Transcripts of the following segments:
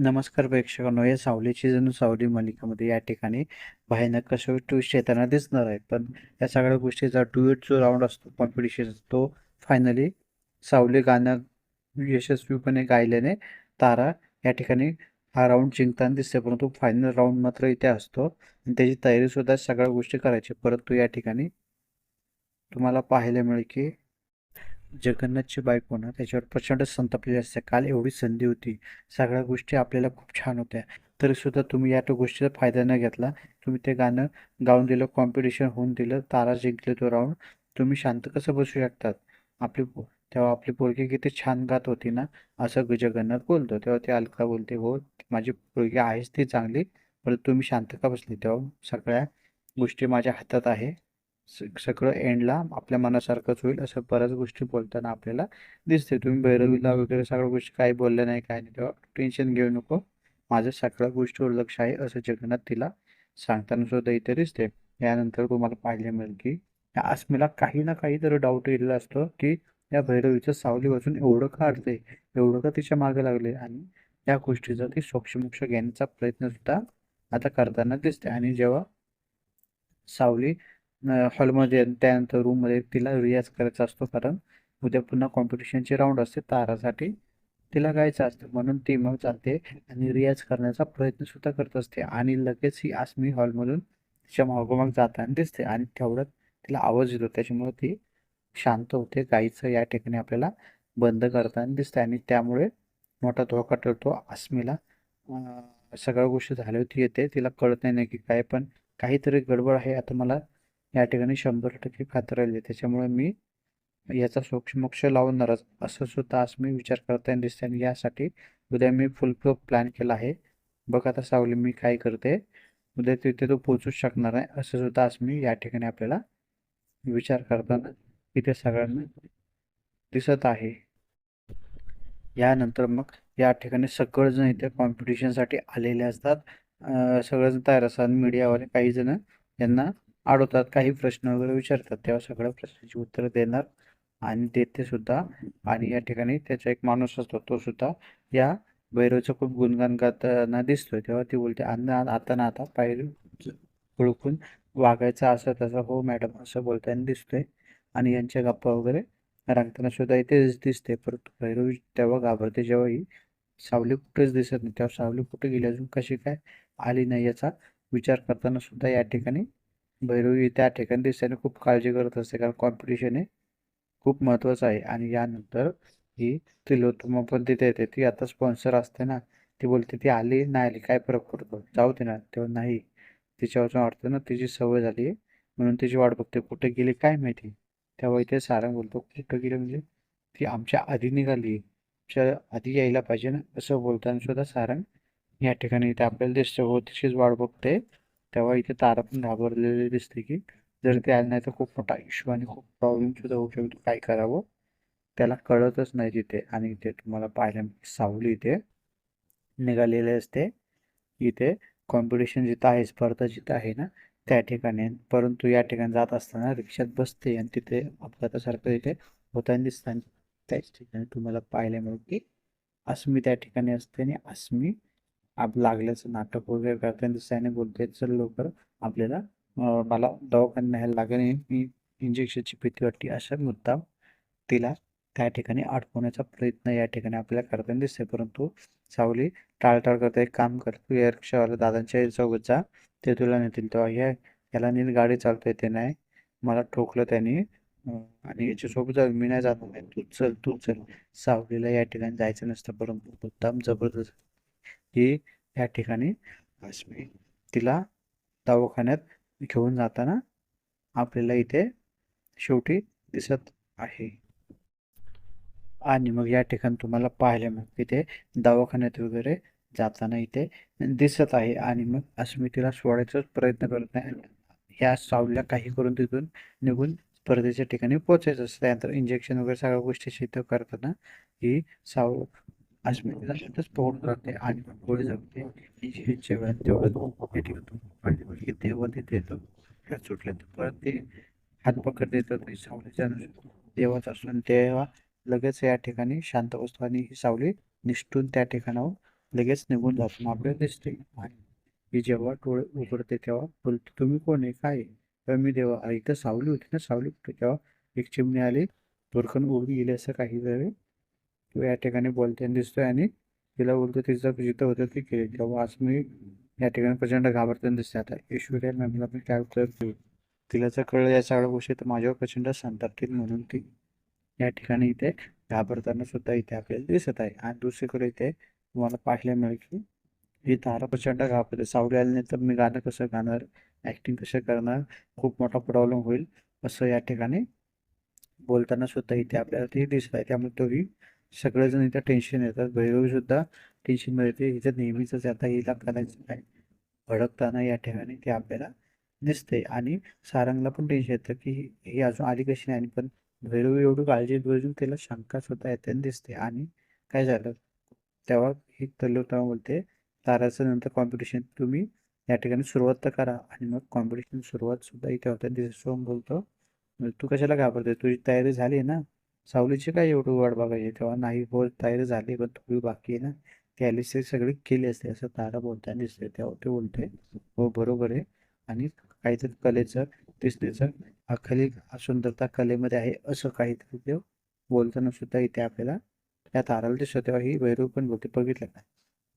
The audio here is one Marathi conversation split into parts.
नमस्कार प्रेक्षकांनो या सावलीची जणू सावली मालिकामध्ये या ठिकाणी भयानक कशा ट्विस्ट येताना दिसणार आहे पण या सगळ्या गोष्टीचा डुएट जो राऊंड असतो कॉम्पिटिशन तो फायनली सावली गाणं यशस्वीपणे गायल्याने तारा या ठिकाणी हा राऊंड जिंकताना दिसते परंतु फायनल राऊंड मात्र इथे असतो. आणि त्याची तयारीसुद्धा सगळ्या गोष्टी करायची. परंतु या ठिकाणी तुम्हाला पाहायला मिळेल की जगन्नाथची बायको ना त्याच्यावर प्रचंड संतापलेली असते. काल एवढी संधी होती. सगळ्या गोष्टी आपल्याला खूप छान होत्या. तरी सुद्धा तुम्ही या गोष्टीचा फायदा न घेतला. तुम्ही ते गाणं गाऊन दिलं कॉम्पिटिशन होऊन दिलं तारा जिंकले तो राऊंड. तुम्ही शांत कसं बसू शकतात? आपली तेव्हा आपली पोरगी किती छान गात होती ना? असं जगन्नाथ बोलतो. तेव्हा ते अलका बोलते हो माझी पोरगी आहेच ती चांगली परंतु तुम्ही शांत का बसली? तेव्हा सगळ्या गोष्टी माझ्या हातात आहे. सगळं एंडला आपल्या मनासारखंच होईल असं बऱ्याच गोष्टी बोलताना आपल्याला दिसते तुम्ही भैरवीला वगैरे सगळ्या गोष्टी काही बोलल्या नाही काय नाही. तेव्हा टेन्शन घेऊ नको. माझं सगळ्या गोष्टीवर लक्ष आहे असं जगन्नाथ तिला सांगताना सुद्धा इथे दिसते यानंतर तुम्हाला पाहायला मिळेल की या अस्मीला काही ना काहीतरी डाऊट येलेला असतो की या भैरवीचं सावली वाचून एवढं का अडते एवढं का तिच्यामागे लागले आणि या गोष्टीचा ती सोक्षमोक्ष घेण्याचा प्रयत्न सुद्धा आता करताना दिसते आणि जेव्हा सावली हॉलमध्ये त्यानंतर रूममध्ये तिला रियाज करायचा असतो कारण उद्या पुन्हा कॉम्पिटिशनचे राऊंड असते तारासाठी. तिला गायचं असतं म्हणून ती मग जाते आणि रियाज करण्याचा प्रयत्न सुद्धा करत असते आणि लगेच ही आसमी हॉलमधून तिच्या मागोमाग जाताना दिसते आणि तेवढ्यात तिला आवाज येतो. त्याच्यामुळे ती शांत होते गायीचं या ठिकाणी आपल्याला बंद करताना दिसते आणि त्यामुळे मोठा धोका ठरतो आसमीला. सगळ्या गोष्टी झाल्या होती येते. तिला कळत नाही की काय पण काहीतरी गडबड आहे. आता मला या ठिकाणी शंभर टक्के खात्री आली त्याच्यामुळे मी याचा सोक्षमोक्ष लावणारच असं सुद्धा आज मी विचार करताना दिसते आणि यासाठी उद्या मी फुल प्रूफ प्लॅन केला आहे. बघ आता सावली मी काय करते? उद्या तिथे तो पोचूच शकणार आहे असं सुद्धा आज मी या ठिकाणी आपल्याला विचार करताना इथे सगळ्यांना दिसत आहे. यानंतर मग या ठिकाणी सगळेजण इथे कॉम्पिटिशनसाठी आलेले असतात. सगळेजण तयार असतात. मीडियावाले काही जण यांना अडवतात काही प्रश्न वगैरे विचारतात तेव्हा सगळ्या प्रश्नाची उत्तरं देणार. आणि देते सुद्धा आणि या ठिकाणी त्याचा एक माणूस असतो तो सुद्धा या भैरवचं खूप गुणगान गाताना दिसतोय. तेव्हा ती बोलते अन्न आता ना आता पायरी ओळखून वागायचं असं तसं हो मॅडम असं बोलताना दिसतोय. आणि यांच्या गप्पा वगैरे रंगताना सुद्धा इथेच दिसते परंतु भैरव तेव्हा घाबरते जेव्हा ही सावली कुठेच दिसत नाही. तेव्हा सावली कुठे गेली? अजून कशी काय आली नाही याचा विचार करताना सुद्धा या ठिकाणी भैरवी त्या ठिकाणी दिसल्याने खूप काळजी करत असते कारण कॉम्पिटिशन हे खूप महत्त्वाचं आहे. आणि यानंतर ही त्रिलोत्तमा पण तिथे येते. ती आता स्पॉन्सर असते ना ती बोलते ती आली नाही आली काय फरक पडतो? जाऊ दे ना. तेव्हा नाही तिच्यावरचं वाटतं ना तिची सवय झाली आहे. म्हणून तिची वाट बघते कुठे गेली काय माहिती? तेव्हा इथे सारंग बोलतो कुठं गेली म्हणजे? ती आमच्या आधी निघाली आमच्या आधी यायला पाहिजे ना. असं बोलताना सुद्धा सारंग या ठिकाणी इथे आपल्याला दिसतं. हो तिचीच वाट बघते. तेव्हा इथे तारा पण घाबरलेली दिसते की जर ते आले नाही तर खूप मोठा इश्यू आणि खूप प्रॉब्लेम सुद्धा होऊ शकतो. काय करावं? त्याला कळतच नाही तिथे. आणि इथे तुम्हाला पाहायला सावली इथे निघालेले असते. इथे कॉम्पिटिशन जिथं आहे स्पर्धा जिथं आहे ना त्या ठिकाणी. परंतु या ठिकाणी जात असताना रिक्षात बसते आणि तिथे अपघातासारखं इथे होताना दिसतं त्याच ठिकाणी तुम्हाला पाहायला मिळेल की अस्मी त्या ठिकाणी असते आणि अस्मी आप लागल्याचं नाटक वगैरे करताना दिसते आणि बोलते चल लवकर. आपल्याला मला दवाखान्यात न्यायला लागेल मी इंजेक्शनची भीती वाटते. अशा मुद्दाम तिला त्या ठिकाणी अडकवण्याचा प्रयत्न या ठिकाणी आपल्याला करताना दिसते परंतु सावली टाळटाळ करता एक काम करतो या रिक्षावाला दादांच्या सोबत जा. ते तुला नेतील. तेव्हा या याला नीट गाडी चालता येते नाही. मला ठोकलं त्यांनी. आणि याच्यासोबत जा मी नाही जात नाही तू चल तू चल. सावलीला या ठिकाणी जायचं नसतं. परंतु मुद्दाम जबरदस्त ही या ठिकाणी अस्मी तिला दवाखान्यात घेऊन जाताना आपल्याला इथे शेवटी दिसत आहे. आणि मग या ठिकाणी तुम्हाला पाहायला मग इथे दवाखान्यात वगैरे जाताना इथे दिसत आहे. आणि मग अस्मितीला तिला सोडायचा प्रयत्न करत नाही. ह्या सावलीला काही करून तिथून निघून स्पर्धेच्या ठिकाणी पोहोचायचं असतं. त्यानंतर इंजेक्शन वगैरे सगळ्या गोष्टी सिद्ध करताना ही साव अस्मी तिला तिथंच पोहून करते आणि मग पुढे जाते हे जेवण तेवढं या ठिकाणी पाहिजे तेव्हा तिथे येतो हात सुटले परत ते हात पकडते देतात ते सावलीच्या देवाचा असून तेव्हा लगेच या ठिकाणी शांत बसतो आणि ही सावली निष्ठून त्या ठिकाणावर लगेच निघून जातो. आपल्याला दिसते आणि ही जेव्हा डोळे उघडते तेव्हा बोलते तुम्ही कोण आहे? काय तेव्हा मी देवा "अरे, सावली होती ना सावली कुठे? तेव्हा एक चिमणी आली भुरकन उडून गेली असं काही काहीतरी किंवा या ठिकाणी बोलताना दिसतोय आणि तिला बोलतो तिचं जिथं होतं ती केली. तेव्हा आज मी या ठिकाणी प्रचंड घाबरताना दिसते. आता ऐश्वर्या मॅमला मी काय उत्तर देऊ? तिला जर कळलं या सगळ्या गोष्टी तर माझ्यावर प्रचंड संतापतील म्हणून ती या ठिकाणी इथे घाबरताना सुद्धा इथे आपल्याला दिसत आहे. आणि दुसरीकडे इथे तुम्हाला पाहायला मिळेल की ही तारा प्रचंड घाबरते. सावली आली नाही तर मी गाणं कसं गाणार ॲक्टिंग कसं करणार खूप मोठा प्रॉब्लेम होईल असं या ठिकाणी बोलताना सुद्धा इथे आपल्याला ते दिसत आहे. त्यामुळे तोही सगळेजण इथं टेन्शन येतात. भैरवी सुद्धा टेन्शनमध्ये येते हिचं नेहमीच आता हिला करायचं काय? भडकताना या ठिकाणी ते आपल्याला दिसते. आणि सारंगला पण टेन्शन येतं की ही अजून आली कशी नाही. आणि पण भैरवी एवढी काळजी बजून त्याला शंका सुद्धा येते दिसते. आणि काय झालं? तेव्हा ही तल्लोतमा बोलते ताराचं नंतर कॉम्पिटिशन तुम्ही या ठिकाणी सुरुवात तर करा. आणि मग कॉम्पिटिशन सुरुवात सुद्धा इथे होते. दिसतो बोलतो तू कशाला घाबरते तुझी तयारी झाली ना? सावलीची काय एवढी वाट बघायची? तेव्हा नाही बोल तयार झाली पण थोडी बाकी आहे ना. ती सगळी केली असते असं तारा बोलताना दिसते. तेव्हा ते उलटे. हो बरोबर आहे. आणि काहीतरी कलेचं दिसण्याचं अखली सुंदरता कलेमध्ये आहे असं काहीतरी ते बोलताना सुद्धा इथे आपल्याला त्या ताराला दिसतो. तेव्हा ही भैरव पण बोलते बघितलं का?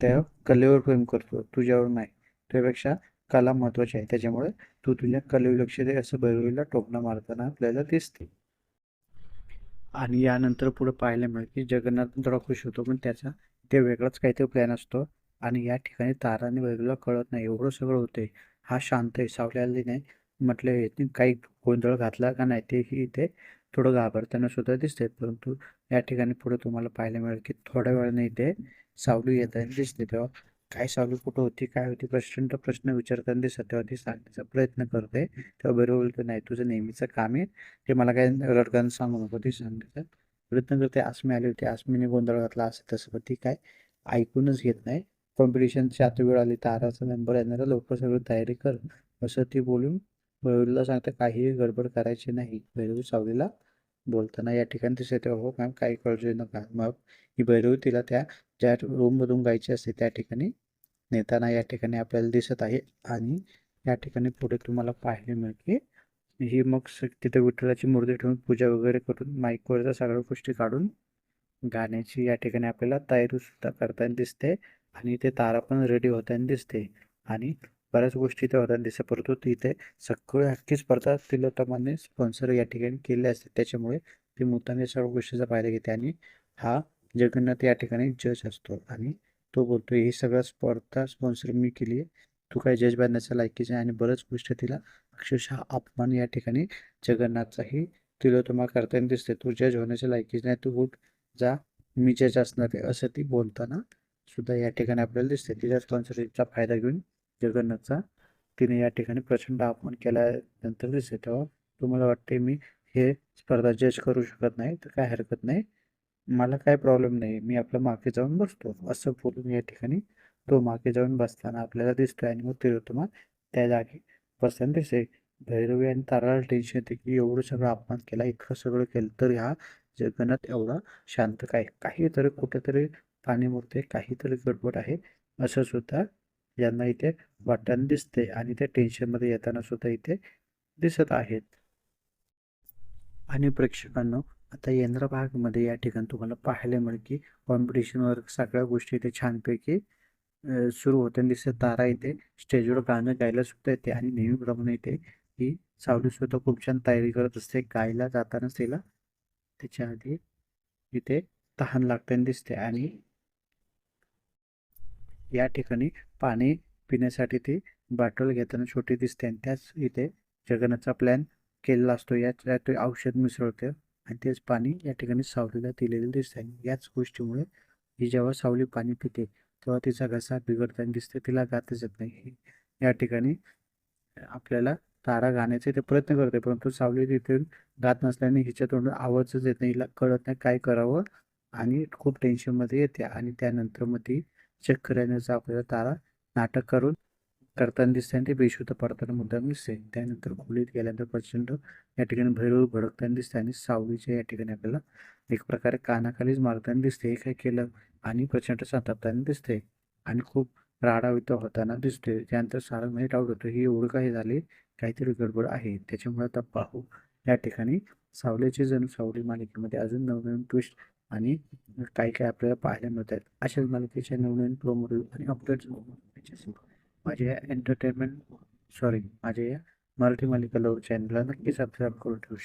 त्या कलेवर प्रेम करतो. तुझ्यावर नाही. त्यापेक्षा कला महत्वाची आहे. त्याच्यामुळे तू तुझ्या कलेवर लक्ष दे असं भैरवीला टोपणं मारताना आपल्याला दिसते. आणि यानंतर पुढे पाहायला मिळेल की जगन्नाथ थोडा खुश होतो पण त्याचा ते वेगळाच काहीतरी प्लॅन असतो. आणि या ठिकाणी ताराने आणि कळत नाही एवढं सगळं होतंय. हा शांत आहे सावल्याला नाही. म्हटलं काही गोंधळ घातला का नाही? तेही इथे थोडं घाबरताना सुद्धा दिसते परंतु या ठिकाणी पुढे तुम्हाला पाहायला मिळेल की थोड्या वेळाने इथे सावली येताना दिसते तेव्हा काय सावली कुठं होती काय होती प्रचंड प्रश्न विचारताना ते तेव्हा सांगण्याचा प्रयत्न करते. तेव्हा बरोबर बोलतो नाही तुझं नेहमीचं काम आहे. ते मला काय रडगान सांगू नको ते सांगण्याचा प्रयत्न करते. आसमी आली होती आसमीने गोंधळ घातला असं तसं पण ती काय ऐकूनच घेत नाही. कॉम्पिटिशनची आता वेळ आली ताराचा नंबर येणारा लवकर सगळं तयारी कर. असं ती बोलून भैरवीला सांगते काहीही गडबड करायची नाही. भैरवी सावलीला बोलताना या ठिकाणी दिसते तेव्हा हो मॅम काही काळजी नका मग ही भैरवी तिला त्या ज्या रूममधून गायची असते त्या ठिकाणी नेताना या ठिकाणी आपल्याला दिसत आहे. आणि या ठिकाणी पुढे तुम्हाला पाहायला मिळते ही मग तिथे विठ्ठलाची मूर्ती ठेवून पूजा वगैरे करून माईकवरच्या सगळ्या गोष्टी काढून गाण्याची या ठिकाणी आपल्याला तयारी सुद्धा करताना दिसते. आणि ते तारा पण रेडी होताना दिसते. आणि बऱ्याच गोष्टी इथे होतात जसं परंतु तिथे सगळे हक्की स्पर्धा तिलोत्तमाने स्पॉन्सर या ठिकाणी केले असते. त्याच्यामुळे ती मुताने सर्व गोष्टीचा फायदा घेते आणि हा जगन्नाथ या ठिकाणी जज असतो. आणि तो बोलतो ही सगळ्या स्पर्धा स्पॉन्सर मी केली आहे. तू काय जज बनण्याचा लायकीच आहे. आणि बऱ्याच गोष्टी तिला अक्षरशः अपमान या ठिकाणी जगन्नाथचाही तिलोत्तमा करताना दिसते. तू जज होण्याच्या लायकीच नाही. तू उठ जा. मी जज असणार आहे. असं ती बोलताना सुद्धा या ठिकाणी आपल्याला दिसते. तिच्या स्पॉन्सरशिपचा फायदा घेऊन जगन्नाथचा. तिने या ठिकाणी प्रचंड अपमान केल्यानंतर दिसते तेव्हा तुम्हाला वाटते मी हे स्पर्धा जज करू शकत नाही तर काय हरकत नाही. मला काय प्रॉब्लेम नाही. मी आपलं मागे जाऊन बसतो. असं बोलून या ठिकाणी तो मागे जाऊन बसताना आपल्याला दिसतोय आणि मग तिलोत्तमा त्या जागी बसताना दिसते भैरवी आणि ताराला टेन्शन येते की एवढं सगळं अपमान केला इतकं सगळं केलं तर ह्या जगन्नाथ एवढा शांत काय? काहीतरी कुठेतरी पाणी मुरते काहीतरी गडबड आहे. असं सुद्धा यांना इथे वाटताना दिसते आणि ते टेन्शनमध्ये येताना सुद्धा इथे दिसत आहेत. आणि प्रेक्षकांनो आता येणाऱ्या भागमध्ये या ठिकाणी तुम्हाला पाहायला मिळेल की कॉम्पिटिशनवर सगळ्या गोष्टी इथे छानपैकी सुरू होताना दिसत तारा इथे स्टेजवर गाणं गायला सुद्धा येते आणि नेहमीप्रमाणे इथे ही सावली सुद्धा खूप छान तयारी करत असते. गायला जातानाच तिला त्याच्या आधी इथे तहान लागताना दिसते आणि या ठिकाणी पाणी पिण्यासाठी ती बाटल घेताना छोटी दिसते आणि त्याच इथे जगनाचा प्लॅन केलेला असतो. यात औषध मिसळते आणि तेच पाणी या ठिकाणी सावलीला दिलेलं दिसते आणि याच गोष्टीमुळे ही जेव्हा सावली पाणी पिते तेव्हा तिचा घसा बिघडताना दिसते. तिला गातच येत नाही. या ठिकाणी आपल्याला तारा गाण्याचे ते प्रयत्न करते परंतु सावली तिथे गात नसल्याने हिच्या तोंडून आवाजच येत नाही. हिला कळत नाही काय करावं आणि खूप टेन्शनमध्ये येते. आणि त्यानंतर मग ती चेक येण्याचा आपल्याला तारा नाटक करून करताना दिसते आणि ते बेशुद्ध पडताना मुद्दाम दिसते त्यानंतर खोलीत गेल्यानंतर प्रचंड या ठिकाणी भैरव भडकताना दिसते आणि सावलीच्या या ठिकाणी आपल्याला एक प्रकारे कानाखालीच मारताना दिसते हे काय केलं? आणि प्रचंड संतापताना दिसते आणि खूप राडावित होताना दिसते त्यानंतर सारंगमध्ये म्हणजे डाऊट होतो. ही एवढं काही झाले काहीतरी गडबड आहे. त्याच्यामुळे आता पाहू. या ठिकाणी सावलीचे जण सावली मालिकेमध्ये अजून नवनवीन ट्विस्ट आणि काही काही आपल्याला पाहायला मिळतात. आहेत अशाच मालिकेच्या नवनवीन प्रोमो आणि अपडेट्स माझ्या या एंटरटेनमेंट सॉरी माझ्या या मराठी मालिका लव चॅनलला नक्की सबस्क्राईब करून ठेवू शकता.